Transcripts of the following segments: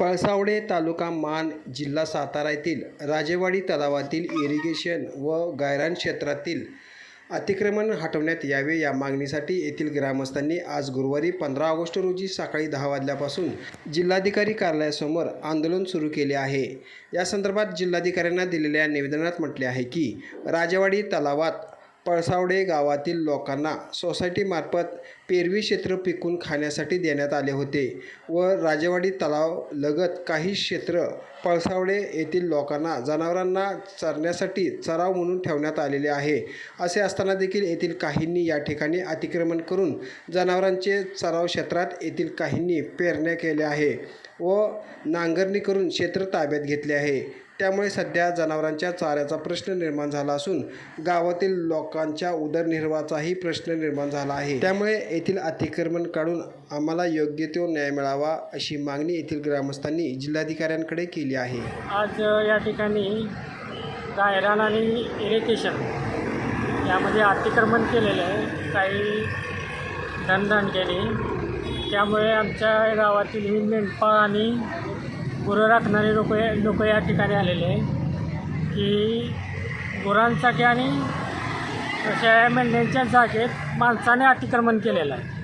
पळसावडे तालुका मान जिल्हा सातारा येथील राजेवाडी तलावातील इरिगेशन व गायरान क्षेत्रातील अतिक्रमण हटवण्यात यावे या मागणीसाठी येथील ग्रामस्थांनी आज गुरुवारी पंधरा ऑगस्ट रोजी सकाळी दहा वाजल्यापासून जिल्हाधिकारी कार्यालयासमोर आंदोलन सुरू केले आहे. या संदर्भात जिल्हाधिकाऱ्यांना दिलेल्या निवेदनात म्हटले आहे की राजेवाडी तलावात पळसावडे गावातील लोकांना सोसायटीमार्फत पेरवी क्षेत्र पिकून खाण्यासाठी देण्यात आले होते व राजेवाडी तलाव लगत काही क्षेत्र पळसावडे येथील लोकांना जनावरांना चरण्यासाठी चराव म्हणून ठेवण्यात आलेले आहे. असे असताना देखील येथील काहींनी या ठिकाणी अतिक्रमण करून जनावरांचे चराव क्षेत्रात येथील काहींनी पेरण्या केल्या आहे व नांगरणी करून क्षेत्र ताब्यात घेतले आहे. त्यामुळे सध्या जनावरांच्या चाऱ्याचा प्रश्न निर्माण झाला असून गावातील लोकांच्या उदरनिर्वाहाचाही प्रश्न निर्माण झाला आहे. त्यामुळे येथील अतिक्रमण काढून आम्हाला योग्य तो न्याय मिळावा अशी मागणी येथील ग्रामस्थांनी जिल्हाधिकाऱ्यांकडे केली आहे. आज या ठिकाणी गायरान आणि इरिगेशन यामध्ये अतिक्रमण केलेलं आहे. काही धनधनकेने त्यामुळे आमच्या गावातील ही मेंढपाळ आणि गुरं राखणारे लोक लोक या ठिकाणी आलेले आहे की गुरांसाठी आणि शेळ्या मेंढ्यांच्या जागेत माणसाने अतिक्रमण केलेलं आहे.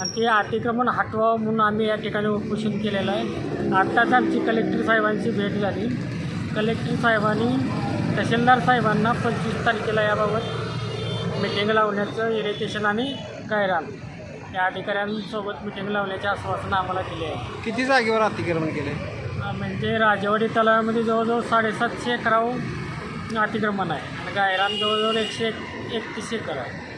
आणि ते अतिक्रमण हटवावं म्हणून आम्ही या ठिकाणी उपोषण केलेलं आहे. आत्ताच आमची कलेक्टर साहेबांची भेट झाली. कलेक्टर साहेबांनी तहसीलदार साहेबांना पंचवीस तारखेला याबाबत मिटिंग लावण्याचं इरिटेशन आणि गायरान या अधिकाऱ्यांसोबत मिटिंग लावण्याचे आश्वासन आम्हाला दिले आहे. किती जागेवर अतिक्रमण केले म्हणजे राजेवाडी तलावामध्ये जवळजवळ साडेसातशे एकराव अतिक्रमण आहे. आणि गायरान जवळजवळ एकशे एक एकतीस एकर आहे.